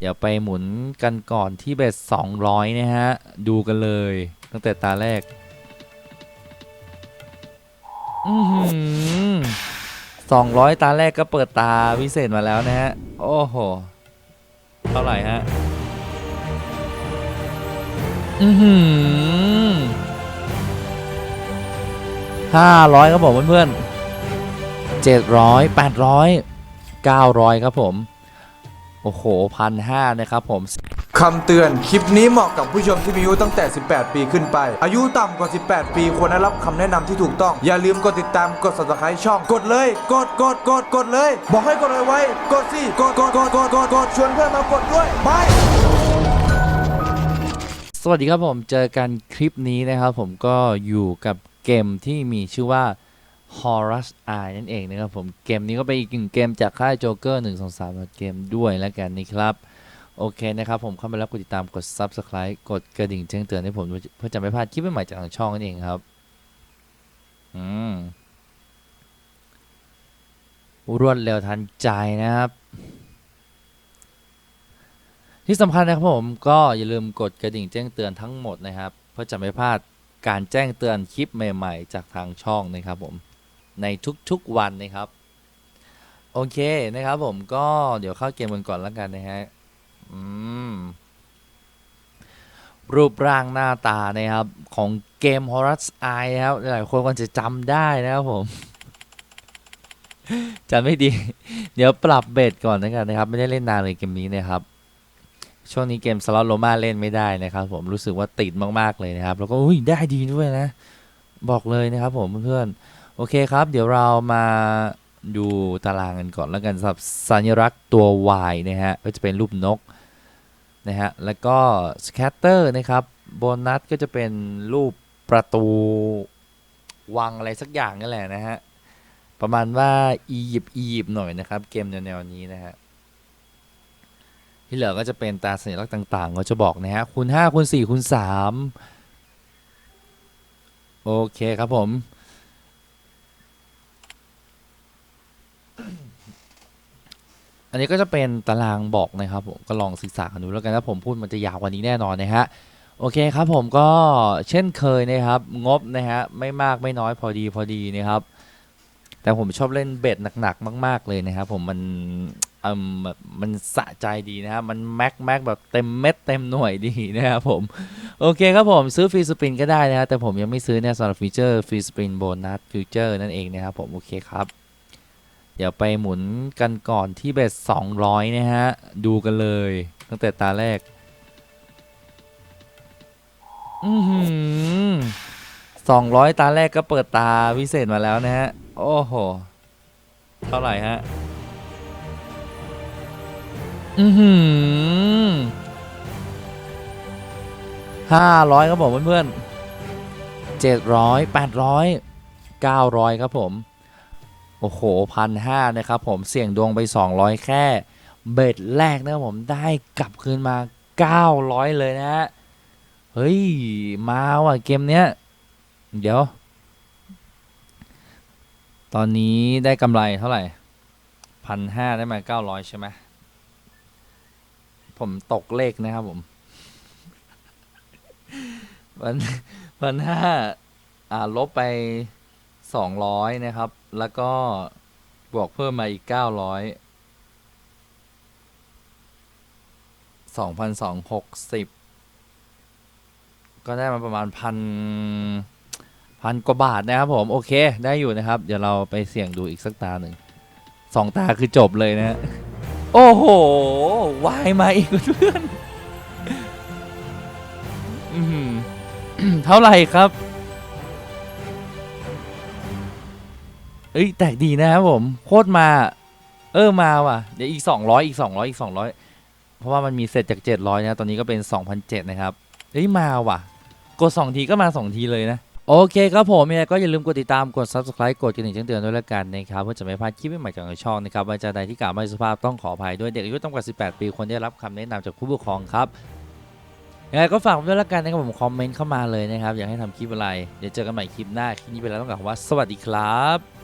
เดี๋ยวไปหมุนกันก่อนที่เบส200 นะฮะ ดูกันเลย ตั้งแต่ตาแรก อือหือ200 ตาแรกก็เปิดตาวิเศษมาแล้วนะฮะ โอ้โห เท่าไหร่ฮะ อือหือห้าร้อยครับผมเพื่อนๆเจ็ดร้อยแปดร้อยเก้าร้อยครับผม โอ้โหพันห้านะครับผมคำเตือนคลิปนี้เหมาะกับผู้ชมที่มีอายุตั้งแต่ 18 ปีขึ้นไป อายุต่ำกว่า 18 ปีควรได้รับคำแนะนำที่ถูกต้อง อย่าลืมกดติดตามกด subscribe ช่อง กดเลย กดกดกดกดเลย บอกให้กดเลยไว้ กดสิกดกดกดกดกดกดชวนเพื่อนมากดด้วยไปสวัสดีครับผมเจอกันคลิปนี้นะครับผมก็อยู่กับเกมที่มีชื่อว่า Horus Eye นั่นเองนะครับผมเกมนี้ก็เป็นอีกหนึ่งเกมจากค่าย Joker 1 2 3เกมด้วยแล้วกันนะครับ โอเคนะครับผมเข้าไปแล้วกดติดตามกด Subscribe กดกระดิ่งแจ้งเตือนให้ผมเพื่อจะไม่พลาดคลิปใหม่จากทางช่องนั่นเองครับอืมรวดเร็วทันใจนะครับ ที่สำคัญนะครับผมก็อย่าลืมกดกระดิ่งแจ้งเตือนทั้งหมดนะครับ เพื่อจะไม่พลาดการแจ้งเตือนคลิปใหม่ ๆ จากทางช่องนะครับผม ในทุกๆวันนะครับ โอเคนะครับผมก็เดี๋ยวเข้าเกมกันก่อนแล้วกันนะฮะอืมรูปร่างหน้าตานะครับของเกม Horus Eye นะครับ หลายคนก็จะจำได้นะครับผมจำไม่ดี เดี๋ยวปรับเบสก่อนนะครับนะครับ ไม่ได้เล่นนานเลยเกมนี้นะครับ ช่วงนี้เกมสล็อตโลมาเล่นไม่ได้นะครับ ผมรู้สึกว่าติดมากๆเลยนะครับ แล้วก็อุ้ยได้ดีด้วยนะ บอกเลยนะครับผมเพื่อนๆ โอเคครับ เดี๋ยวเรามาดูตารางกันก่อนแล้วกันสำหรับสัญลักษณ์ตัว Y นะฮะก็จะเป็นรูปนกนะฮะแล้วก็สแคตเตอร์นะครับโบนัสก็จะเป็นรูปประตูวังอะไรสักอย่างนั่นแหละนะฮะประมาณว่าอียิปต์อียิปต์หน่อยนะครับ เกมแนวๆนี้นะฮะที่เหลือก็จะเป็นตาสัญลักษณ์ต่างๆ ก็จะบอกนะฮะคูณ5คูณ4คูณ3โอเคครับผม อันนี้ก็จะเป็นตารางบอกนะครับผมก็ลองศึกษากันดูแล้วกันถ้าผมพูดมันจะยาวกว่านี้แน่นอนนะฮะโอเคครับผมก็เช่นเคยนะครับงบนะฮะไม่มากไม่น้อยพอดีพอดีนะครับ แต่ผมชอบเล่นเบ็ดหนักๆมาก ๆเลยนะครับผมมันเอมแบบมันสะใจดีนะครับมันแม็กแม็กแบบเต็มเม็ดเต็มหน่วยดีนะครับผมโอเคครับผมซื้อฟรีสปินก็ได้นะครับแต่ผมยังไม่ซื้อเนี่ยสำหรับฟีเจอร์ฟรีสปินโบนัสฟิวเจอร์นั่นเองนะครับผมโอเคครับ เดี๋ยวไปหมุนกันก่อนที่เบส200 นะฮะ ดูกันเลย ตั้งแต่ตาแรก อือหือ200ตาแรกก็เปิดตาวิเศษมาแล้วนะฮะ โอ้โห เท่าไหร่ฮะ อือหือห้าร้อยครับผมเพื่อนๆเจ็ดร้อยแปดร้อยเก้าร้อยครับผม โอ้โหพันห้านะครับผมเสี่ยงดวงไป 200 แค่ เบ็ดแรกนะครับผมได้กลับคืนมา 900 เลยนะฮะ เฮ้ย มาว่ะเกมเนี้ย เดี๋ยว ตอนนี้ได้กำไรเท่าไหร่พันห้าได้มาเก้าร้อยใช่ไหมผมตกเลขนะครับผมพันพันห้าอ่าลบไป สองร้อยนะครับ แล้วก็บวกเพิ่มมาอีกเก้าร้อยสองพันสองหกสิบก็ได้มาประมาณพันพันกว่าบาทนะครับผม โอเคได้อยู่นะครับ เดี๋ยวเราไปเสี่ยงดูอีกสักตาหนึ่งสองตาคือจบเลยนะ โอ้โห วายมาอีกเพื่อนเท่าไหร่ครับ เอ้ยแตกดีนะครับผมโคตรมา เออมาว่ะเดี๋ยวอีกสองร้อยอีกสองร้อยอีกสองร้อยเพราะว่ามันมีเสร็จจากเจ็ดร้อยนะ ตอนนี้ก็เป็นสองพันเจ็ดนะครับเฮ้ยมาว่ะ กด 2 ทีก็มา 2 ทีเลยนะ โอเคครับผมก็อย่าลืมกดติดตามกด subscribe กดกระดิ่งแจ้งเตือนด้วยละกันนะครับเพื่อจะไม่พลาดคลิปใหม่ๆจากทางช่องนะครับไว้จะใดที่กล่าวไม่สุภาพต้องขออภัยด้วยเด็กอายุต่ำกว่า 18 ปีควรได้รับคำแนะนำจากผู้ปกครองครับยังไงก็ฝากด้วยละกันนะครับผมคอมเมนต์เข้ามาเลยนะครับ อยากให้ทำคลิปอะไร เดี๋ยวเจอกันใหม่คลิปหน้า คลิปนี้ไปแล้วต้องกล่าวว่าสวัสดีครับ